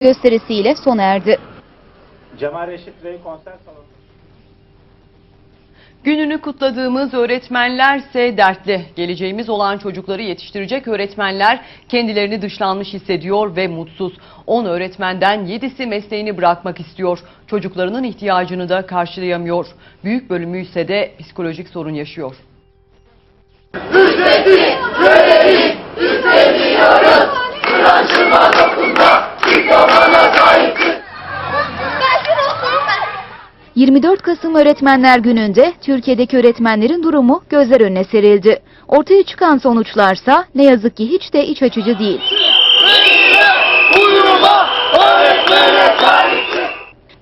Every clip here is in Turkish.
gösterisiyle sona erdi. Cemal Reşit Bey konser salonu. Gününü kutladığımız öğretmenlerse dertli. Geleceğimiz olan çocukları yetiştirecek öğretmenler kendilerini dışlanmış hissediyor ve mutsuz. 10 öğretmenden 7'si mesleğini bırakmak istiyor. Çocuklarının ihtiyacını da karşılayamıyor. Büyük bölümü ise de psikolojik sorun yaşıyor. Ücreti, 24 Kasım Öğretmenler Günü'nde Türkiye'deki öğretmenlerin durumu gözler önüne serildi. Ortaya çıkan sonuçlarsa ne yazık ki hiç de iç açıcı değil.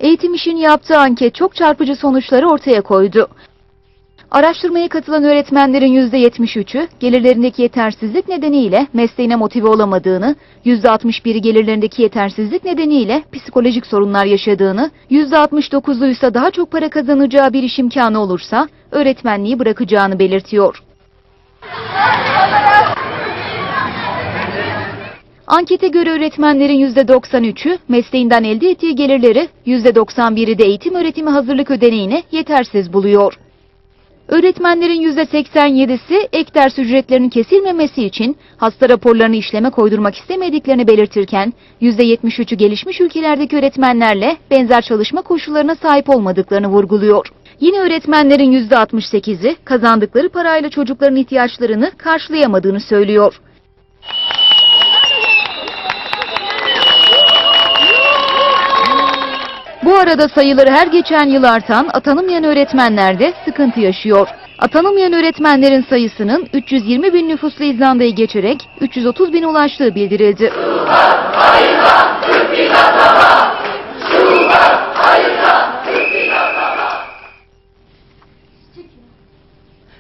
Eğitim İş'in yaptığı anket çok çarpıcı sonuçları ortaya koydu. Araştırmaya katılan öğretmenlerin %73'ü gelirlerindeki yetersizlik nedeniyle mesleğine motive olamadığını, %61'i gelirlerindeki yetersizlik nedeniyle psikolojik sorunlar yaşadığını, %69'u ise daha çok para kazanacağı bir iş imkanı olursa öğretmenliği bırakacağını belirtiyor. Ankete göre öğretmenlerin %93'ü mesleğinden elde ettiği gelirleri, %91'i de eğitim öğretimi hazırlık ödeneğini yetersiz buluyor. Öğretmenlerin %87'si ek ders ücretlerinin kesilmemesi için hasta raporlarını işleme koydurmak istemediklerini belirtirken %73'ü gelişmiş ülkelerdeki öğretmenlerle benzer çalışma koşullarına sahip olmadıklarını vurguluyor. Yine öğretmenlerin %68'i kazandıkları parayla çocukların ihtiyaçlarını karşılayamadığını söylüyor. Arada sayıları her geçen yıl artan atanamayan öğretmenler de sıkıntı yaşıyor. Atanamayan öğretmenlerin sayısının 320 bin nüfuslu İzlanda'yı geçerek 330 bin ulaştığı bildirildi.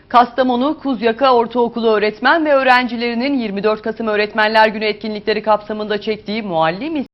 Kastamonu Kuzyaka Ortaokulu öğretmen ve öğrencilerinin 24 Kasım Öğretmenler Günü etkinlikleri kapsamında çektiği muallim